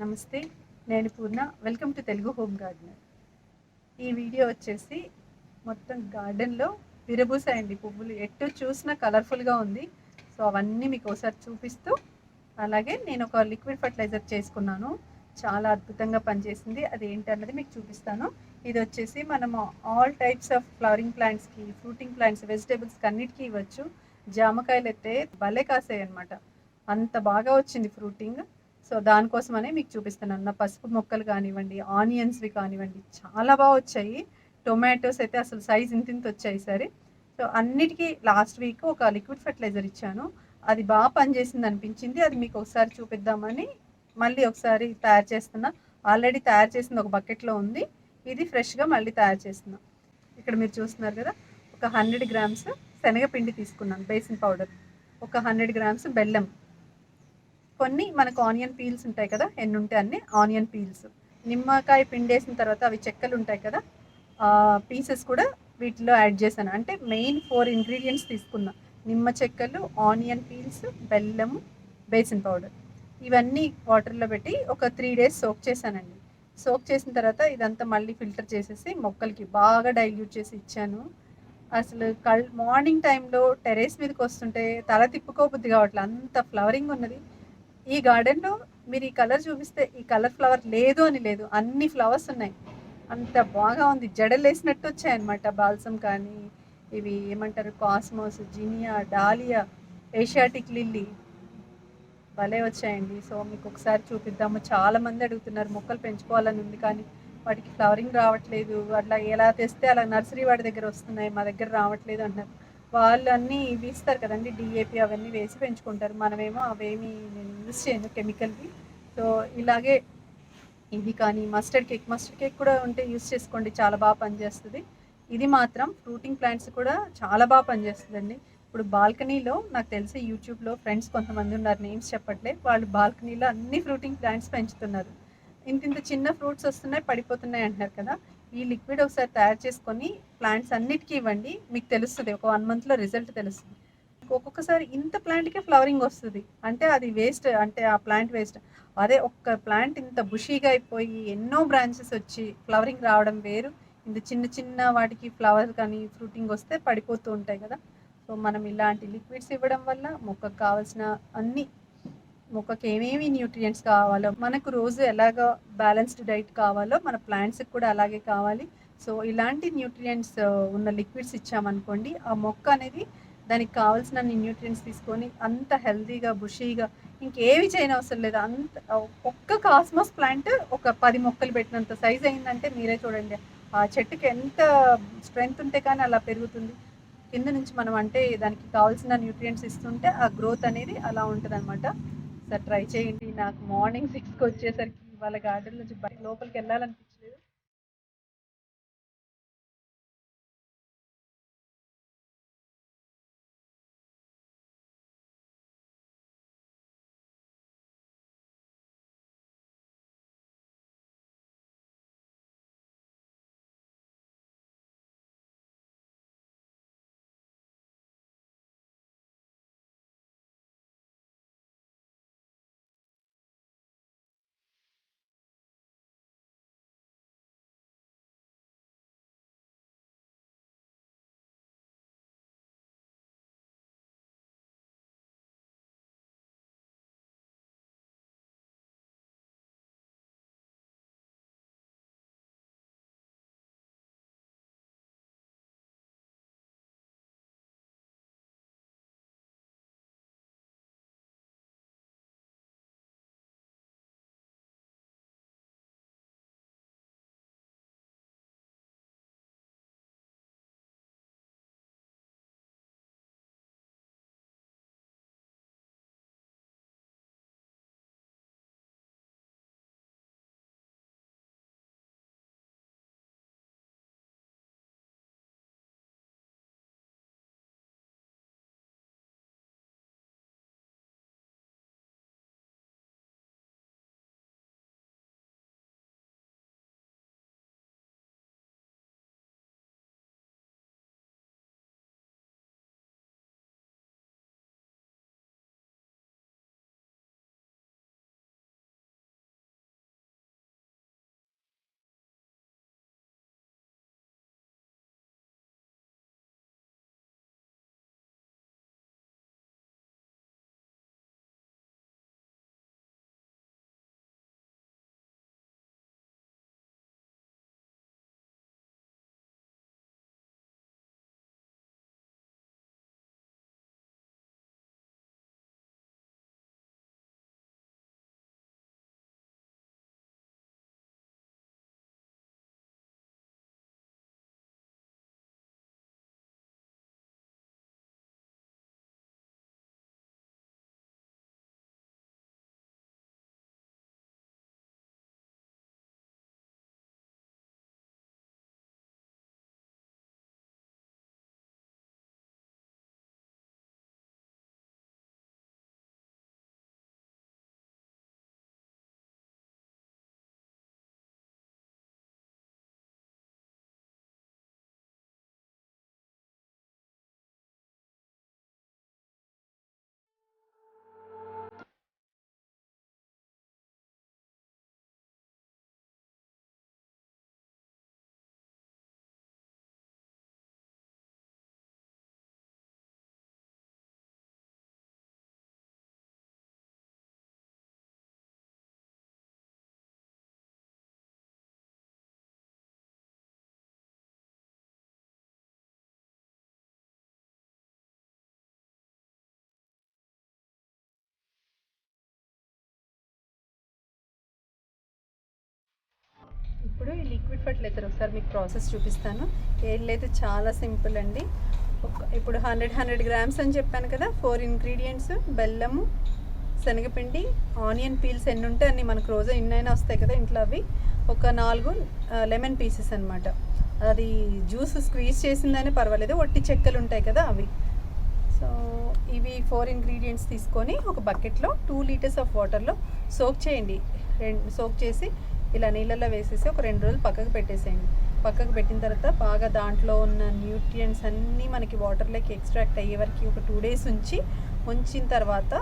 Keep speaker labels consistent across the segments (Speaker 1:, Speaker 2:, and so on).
Speaker 1: నమస్తే నేను Purna. Welcome to Telugu home gardener ఈ వీడియో వచ్చేసి మొత్తం గార్డెన్లో విరబూసాయండి పువ్వులు. ఎటు చూసినా కలర్ఫుల్గా ఉంది. సో అవన్నీ మీకు ఒకసారి చూపిస్తూ అలాగే నేను ఒక లిక్విడ్ ఫర్టిలైజర్ చేసుకున్నాను. చాలా అద్భుతంగా పనిచేసింది. అది ఏంటన్నది మీకు చూపిస్తాను. ఇది వచ్చేసి మనము ఆల్ టైప్స్ ఆఫ్ ఫ్లవరింగ్ ప్లాంట్స్కి ఫ్రూటింగ్ ప్లాంట్స్ వెజిటేబుల్స్కి అన్నిటికీ ఇవ్వచ్చు. జామకాయలు అయితే భలే కాసాయి అనమాట అంత బాగా వచ్చింది ఫ్రూటింగ్ సో దానికోసమనే మీకు చూపిస్తున్నాను. నా పసుపు మొక్కలు కానివ్వండి ఆనియన్స్వి కానివ్వండి చాలా బాగా వచ్చాయి. టొమాటోస్ అయితే అసలు సైజ్ ఇంత ఇంత వచ్చాయి సరే సో అన్నిటికీ లాస్ట్ వీక్ ఒక లిక్విడ్ ఫర్టిలైజర్ ఇచ్చాను. అది బాగా పనిచేసింది అనిపించింది. అది మీకు ఒకసారి చూపిద్దామని మళ్ళీ ఒకసారి తయారు చేస్తున్నా. ఆల్రెడీ తయారు చేసింది ఒక బకెట్లో ఉంది. ఇది ఫ్రెష్గా మళ్ళీ తయారు చేస్తున్నా. ఇక్కడ మీరు చూస్తున్నారు కదా ఒక హండ్రెడ్ గ్రామ్స్ శనగపిండి తీసుకున్నాను బేసిన్ పౌడర్. ఒక హండ్రెడ్ గ్రామ్స్ బెల్లం. కొన్ని మనకు ఆనియన్ పీల్స్ ఉంటాయి కదా ఎన్ని ఉంటాయి అన్ని ఆనియన్ పీల్స్. నిమ్మకాయ పిండేసిన తర్వాత అవి చెక్కలు ఉంటాయి కదా పీసెస్ కూడా వీటిలో యాడ్ చేశాను. అంటే మెయిన్ ఫోర్ ఇంగ్రీడియంట్స్ తీసుకున్నా. నిమ్మ చెక్కలు ఆనియన్ పీల్స్ బెల్లము బేసిన్ పౌడర్. ఇవన్నీ వాటర్లో పెట్టి ఒక త్రీ డేస్ సోక్ చేశానండి. సోక్ చేసిన తర్వాత ఇదంతా మళ్ళీ ఫిల్టర్ చేసేసి మొక్కలకి బాగా డైల్యూట్ చేసి ఇచ్చాను. అసలు కల్ మార్నింగ్ టైంలో టెరెస్ మీదకి వస్తుంటే తల తిప్పుకోబుద్ది కావట్లే. అంత ఫ్లవరింగ్ ఉన్నది. ఈ గార్డెన్లో మీరు ఈ కలర్ చూపిస్తే ఈ కలర్ ఫ్లవర్ లేదు అని లేదు. అన్ని ఫ్లవర్స్ ఉన్నాయి. అంత బాగా ఉంది. జడలు వేసినట్టు వచ్చాయన్నమాట. బాల్సమ్ కానీ ఇవి ఏమంటారు? Cosmos zinnia dahlia Asiatic lily భలే వచ్చాయండి. సో మీకు ఒకసారి చూపిద్దాము. చాలా మంది అడుగుతున్నారు మొక్కలు పెంచుకోవాలని ఉంది కానీ వాటికి ఫ్లవరింగ్ రావట్లేదు. అట్లా ఎలా తెస్తే అలా నర్సరీ వాడి దగ్గర వస్తున్నాయి మా దగ్గర రావట్లేదు అంటున్నారు. వాళ్ళు అన్నీ ఇవి ఇస్తారు కదండి డిఏపి అవన్నీ వేసి పెంచుకుంటారు. మనమేమో అవేమి నేను యూజ్ చేయను కెమికల్వి. సో ఇలాగే ఇది కానీ మస్టర్డ్ కేక్ మస్టర్డ్ కేక్ కూడా ఉంటే యూస్ చేసుకోండి చాలా బాగా పనిచేస్తుంది. ఇది మాత్రం ఫ్రూటింగ్ ప్లాంట్స్ కూడా చాలా బాగా పనిచేస్తుందండి. ఇప్పుడు బాల్కనీలో నాకు తెలిసి యూట్యూబ్లో ఫ్రెండ్స్ కొంతమంది ఉన్నారు నేమ్స్ చెప్పట్లే వాళ్ళు బాల్కనీలో అన్ని ఫ్రూటింగ్ ప్లాంట్స్ పెంచుతున్నారు. ఇంత ఇంత చిన్న ఫ్రూట్స్ వస్తున్నాయి పడిపోతున్నాయి అంటున్నారు కదా. ఈ లిక్విడ్ ఒకసారి తయారు చేసుకొని ప్లాంట్స్ అన్నిటికీ ఇవ్వండి. మీకు తెలుస్తుంది. ఒక వన్ మంత్లో రిజల్ట్ తెలుస్తుంది. ఒక్కొక్కసారి ఇంత ప్లాంట్కే ఫ్లవరింగ్ వస్తుంది. అంటే అది వేస్ట్ అంటే ఆ ప్లాంట్ వేస్ట్. అదే ఒక్క ప్లాంట్ ఇంత బుషీగా అయిపోయి ఎన్నో బ్రాంచెస్ వచ్చి ఫ్లవరింగ్ రావడం వేరు. ఇంత చిన్న చిన్న వాటికి ఫ్లవర్ కానీ ఫ్రూటింగ్ వస్తే పడిపోతూ ఉంటాయి కదా. సో మనం ఇలాంటి లిక్విడ్స్ ఇవ్వడం వల్ల మొక్కకు కావాల్సిన అన్ని మొక్కకి ఏమేమి న్యూట్రియంట్స్ కావాలో మనకు రోజు ఎలాగ బ్యాలెన్స్డ్ డైట్ కావాలో మన ప్లాంట్స్కి కూడా అలాగే కావాలి. సో ఇలాంటి న్యూట్రియంట్స్ uh, ఉన్న లిక్విడ్స్ ఇచ్చామనుకోండి ఆ మొక్క అనేది దానికి కావాల్సిన న్యూట్రియంట్స్ తీసుకొని అంత హెల్దీగా బుషీగా ఇంకేవి చేయని అవసరం లేదు. అంత ఒక్క కాస్మస్ ప్లాంట్ ఒక పది మొక్కలు పెట్టినంత సైజ్ అయిందంటే మీరే చూడండి. ఆ చెట్టుకి ఎంత స్ట్రెంగ్త్ ఉంటే కానీ అలా పెరుగుతుంది. కింద నుంచి మనం అంటే దానికి కావాల్సిన న్యూట్రియంట్స్ ఇస్తుంటే ఆ గ్రోత్ అనేది అలా ఉంటుంది ఒకసారి ట్రై చేయండి. నాకు మార్నింగ్ సిక్స్కి వచ్చేసరికి వాళ్ళ గార్డెన్ నుంచి బయట లోపలికి వెళ్ళాలనిపించింది ఇప్పుడు ఈ లిక్విడ్ ఫర్టిలైజర్ ఒకసారి మీకు ప్రాసెస్ చూపిస్తాను. ఏళ్ళైతే చాలా సింపుల్ అండి. ఒక ఇప్పుడు హండ్రెడ్ హండ్రెడ్ గ్రామ్స్ అని చెప్పాను కదా ఫోర్ ఇంగ్రీడియంట్స్ బెల్లము శనగపిండి ఆనియన్ పీల్స్ ఎన్ని ఉంటే అన్ని మనకు రోజు ఎన్నైనా వస్తాయి కదా ఇంట్లో అవి. ఒక నాలుగు లెమన్ పీసెస్ అన్నమాట. అది జ్యూస్ స్క్వీజ్ చేసిందనే పర్వాలేదు ఒట్టి చెక్కలు ఉంటాయి కదా అవి. సో ఇవి ఫోర్ ఇంగ్రీడియంట్స్ తీసుకొని ఒక బకెట్లో టూ లీటర్స్ ఆఫ్ వాటర్లో సోక్ చేయండి. రెండు సోక్ చేసి ఇలా నీళ్ళల్లో వేసేసి ఒక రెండు రోజులు పక్కకు పెట్టేసేయండి. పక్కకు పెట్టిన తర్వాత బాగా దాంట్లో ఉన్న న్యూట్రియంట్స్ అన్నీ మనకి వాటర్లోకి ఎక్స్ట్రాక్ట్ అయ్యే వరకు ఒక టూ డేస్ ఉంచి ఉంచిన తర్వాత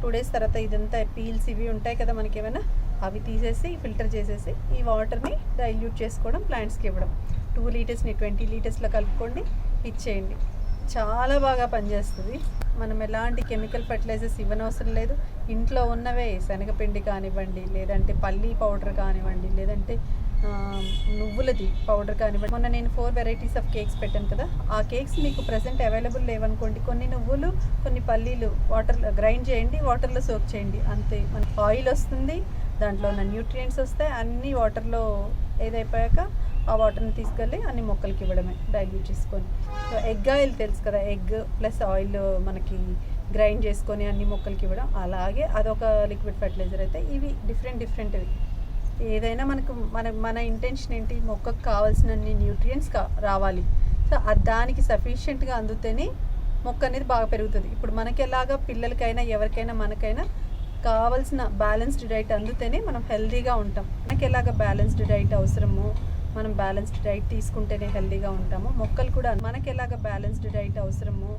Speaker 1: టూ డేస్ తర్వాత ఇదంతా పీల్స్ ఇవి ఉంటాయి కదా మనకి ఏమైనా అవి తీసేసి ఫిల్టర్ చేసేసి ఈ వాటర్ని డైల్యూట్ చేసుకోవడం ప్లాంట్స్కి ఇవ్వడం. టూ లీటర్స్ని ట్వంటీ లీటర్స్లో కలుపుకోండి ఇచ్చేయండి. చాలా బాగా పనిచేస్తుంది. మనం ఎలాంటి కెమికల్ ఫర్టిలైజర్స్ ఇవ్వనవసరం లేదు. ఇంట్లో ఉన్నవే శనగపిండి కానివ్వండి లేదంటే పల్లీ పౌడర్ కానివ్వండి లేదంటే నువ్వులది పౌడర్ కానివ్వండి. మొన్న నేను ఫోర్ వెరైటీస్ ఆఫ్ కేక్స్ పెట్టాను కదా ఆ కేక్స్ మీకు ప్రజెంట్ అవైలబుల్ లేవనుకోండి. కొన్ని నువ్వులు కొన్ని పల్లీలు వాటర్లో గ్రైండ్ చేయండి వాటర్లో సోక్ చేయండి. అంతే. మనకి ఆయిల్ వస్తుంది దాంట్లో ఉన్న న్యూట్రియంట్స్ వస్తాయి అన్నీ వాటర్లో ఏదైపోయాక ఆ వాటర్ని తీసుకెళ్ళి అన్ని మొక్కలకి ఇవ్వడమే డైల్యూట్ చేసుకొని. సో ఎగ్ ఆయిల్ తెలుసు కదా ఎగ్ ప్లస్ ఆయిల్ మనకి గ్రైండ్ చేసుకొని అన్ని మొక్కలకి ఇవ్వడం. అలాగే అదొక లిక్విడ్ ఫర్టిలైజర్ అయితే ఇవి డిఫరెంట్ డిఫరెంట్వి ఏదైనా మనకు మన మన ఇంటెన్షన్ ఏంటి? మొక్కకు కావాల్సినన్ని న్యూట్రియంట్స్ కా రావాలి. సో అది దానికి సఫిషియెంట్గా అందుతేనే మొక్క అనేది బాగా పెరుగుతుంది. ఇప్పుడు మనకి ఎలాగా పిల్లలకైనా ఎవరికైనా మనకైనా కావాల్సిన బ్యాలెన్స్డ్ డైట్ అందితేనే మనం హెల్తీగా ఉంటాం. మనకి ఎలాగ బ్యాలెన్స్డ్ డైట్ అవసరమో మనం బ్యాలెన్స్డ్ డైట్ తీసుకుంటేనే హెల్తీగా ఉంటాము. మొక్కలు కూడా మనకి ఎలాగ బ్యాలెన్స్డ్ డైట్ అవసరమో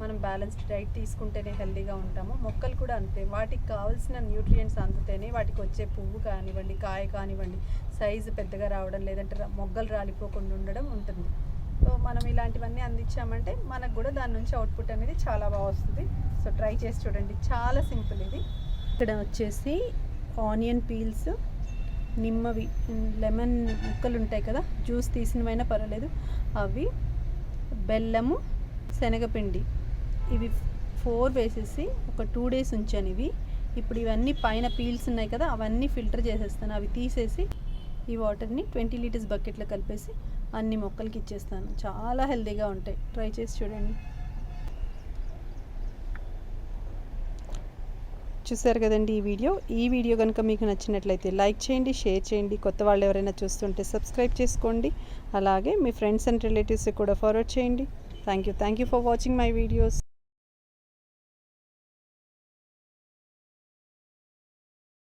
Speaker 1: మనం బ్యాలెన్స్డ్ డైట్ తీసుకుంటేనే హెల్తీగా ఉంటాము. మొక్కలు కూడా అంతే. వాటికి కావాల్సిన న్యూట్రియంట్స్ అందుతేనే వాటికి వచ్చే పువ్వు కానివ్వండి కాయ కానివ్వండి సైజు పెద్దగా రావడం లేదంటే మొగ్గలు రాలిపోకుండా ఉండడం ఉంటుంది. సో మనం ఇలాంటివన్నీ అందించామంటే మనకు కూడా దాని నుంచి అవుట్పుట్ అనేది చాలా బాగా వస్తుంది. సో ట్రై చేసి చూడండి. చాలా సింపుల్ ఇది. ఇక్కడ వచ్చేసి ఆనియన్ పీల్స్ నిమ్మవి లెమన్ ముక్కలు ఉంటాయి కదా జ్యూస్ తీసినవైనా పర్వాలేదు. అవి బెల్లము శనగపిండి ఇవి ఫోర్ వేసేసి ఒక టూ డేస్ ఉంచాను ఇవి. ఇప్పుడు ఇవన్నీ పైన పీల్స్ ఉన్నాయి కదా అవన్నీ ఫిల్టర్ చేసేస్తాను. అవి తీసేసి ఈ వాటర్ని ట్వంటీ లీటర్స్ బకెట్లో కలిపేసి అన్ని మొక్కలకి ఇచ్చేస్తాను. చాలా హెల్తీగా ఉంటాయి. ట్రై చేసి చూడండి. చూసారు కదండి ఈ వీడియో. ఈ వీడియో కనుక మీకు నచ్చినట్లయితే లైక్ చేయండి షేర్ చేయండి. కొత్త వాళ్ళు ఎవరైనా చూస్తుంటే సబ్స్క్రైబ్ చేసుకోండి. అలాగే మీ ఫ్రెండ్స్ అండ్ రిలేటివ్స్కి కూడా ఫార్వర్డ్ చేయండి. Thank you thank you for watching my videos.